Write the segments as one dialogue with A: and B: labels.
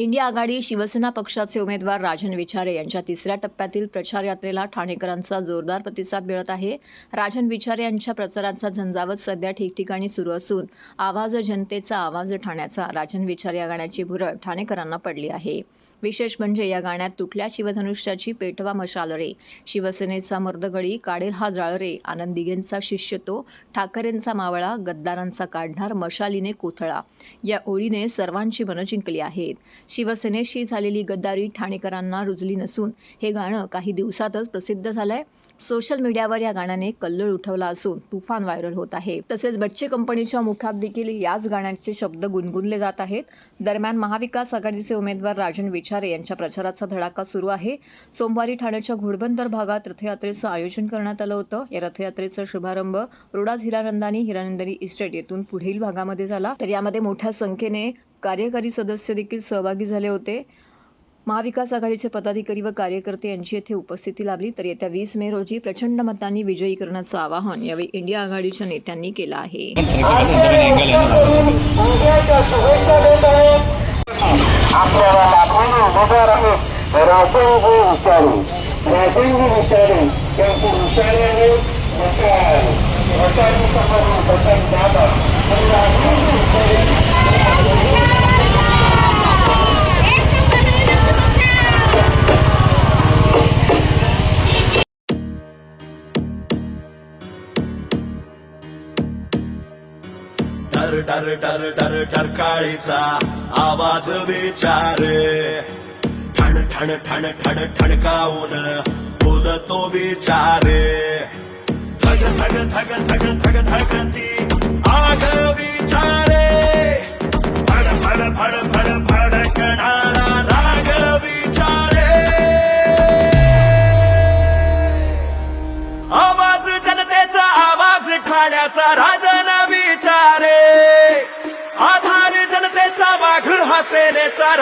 A: India आघाडी शिवसेना पक्षाचे उमेदवार राजन विचारे यांच्या तिसऱ्या टप्प्यातील प्रचार यात्रेला ठाणेकरांचा जोरदार प्रतिसाद मिळत आहे. राजन विचारे यांच्या प्रचाराचा झंझावत सध्या ठिकठिकाणी सुरू असून आवाज जनतेचा आवाज ठाण्याचा. राजन विचारे या गाण्याची भुरळ ठाणेकरांना पडली आहे. विशेष म्हणजे या गाण्यात तुटल्या शिवधनुष्याची पेटवा मशाल रे. शिवसेनेचा मर्दगडी काढेल हा जाळ रे. आनंद शिष्य तो ठाकरेंचा मावळा गद्दारांचा काढणार मशालीने कोथळा. या ओळीने सर्वांची मनं जिंकली आहेत. शिवसेनेशी झालेली गद्दारी ठाणेकरांना रुजली नसून हे गाणं काही दिवसातच प्रसिद्ध झालंय. सोशल मीडियावर या गाण्याने कल्लोळ उठवला असून तुफान व्हायरल होत आहे. तसेच बच्चे कंपनीच्या मुखात देखील याच गाण्याचे शब्द गुणगुणले जात आहेत. दरम्यान महाविकास आघाडीचे उमेदवार राजन विचारे यांच्या प्रचाराचा धडाका सुरू आहे. सोमवारी ठाण्याच्या घोडबंदर भागात रथयात्रेचं आयोजन करण्यात आलं होतं. या रथयात्रेचा शुभारंभ रुडाज हिरानंदानी हिरानंदानी इस्टेट येथून पुढील भागामध्ये झाला. तर यामध्ये मोठ्या संख्येने कार्यकारी सदस्य देखील सहभागी झाले होते. महाविकास आघाडीचे पदाधिकारी व कार्यकर्ते यांची येथे उपस्थिती लाभली. तर येत्या वीस मे रोजी प्रचंड मतांनी विजयी करण्याचं आवाहन यावेळी इंडिया आघाडीच्या नेत्यांनी केलं आहे.
B: आहेत राजनजी विचारे राजनजी विचारे त्यांची विचारे आहे मशाल मशालीचा मध्ये बटन दाबा आणि राजनजी विचारे
C: काळीचा आवाज विचारे. ठण ठण ठण ठण ठणकावून बोलतो विचारे. थग थग थग थग थग थगती आग विचारे. फड फड फड फड फडकणारा राग विचारे. आवाज जनतेचा आवाज ठाण्याचा राजन विचारे. आधार जनतेचा वाघ हा सेनेचा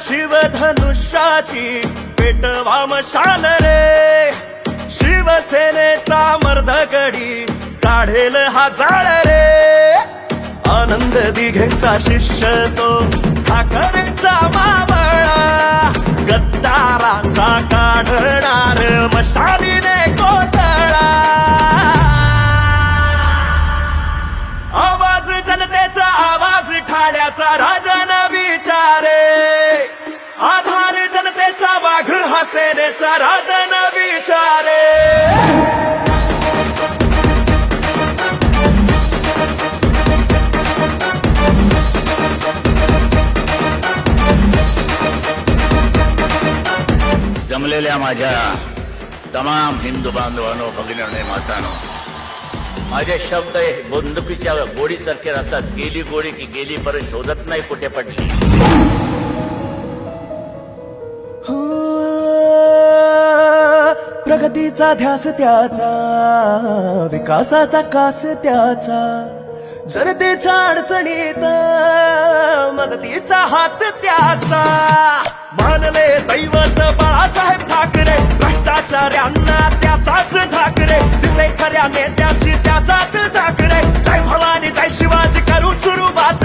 C: शिवधनुष्याची पेटवा मशाल रे. शिवसेनेचा मर्दगडी काढेल हा जाळ रे. आनंद दिघेचा शिष्य तो ठाकरेचा मावळा. गद्दाराचा काढणार मशालीने कोतळा. आवाज जनतेचा आवाज ठाण्याचा राजन सेनेचा राजन विचारे.
D: जमलेल्या माझ्या तमाम हिंदू बांधवांनो भगिनी मातानो माझे शब्द हे बंदुकीच्या गोडीसारखे असतात गेली गोडी की गेली परत शोधत नाही कुठे पडली.
C: प्रगतीचा ध्यास त्याचा विकासाचा कास त्याचा. जनतेच्या अडचणीत मदतीचा हात त्याचा. मानले दैवत बाळासाहेब ठाकरे भ्रष्टाचार्यांना त्याचाच ठाकरे. दिसे खऱ्या नेत्याची त्याचाच झाकरे जय भवानी जय शिवाजी करू सुरुवात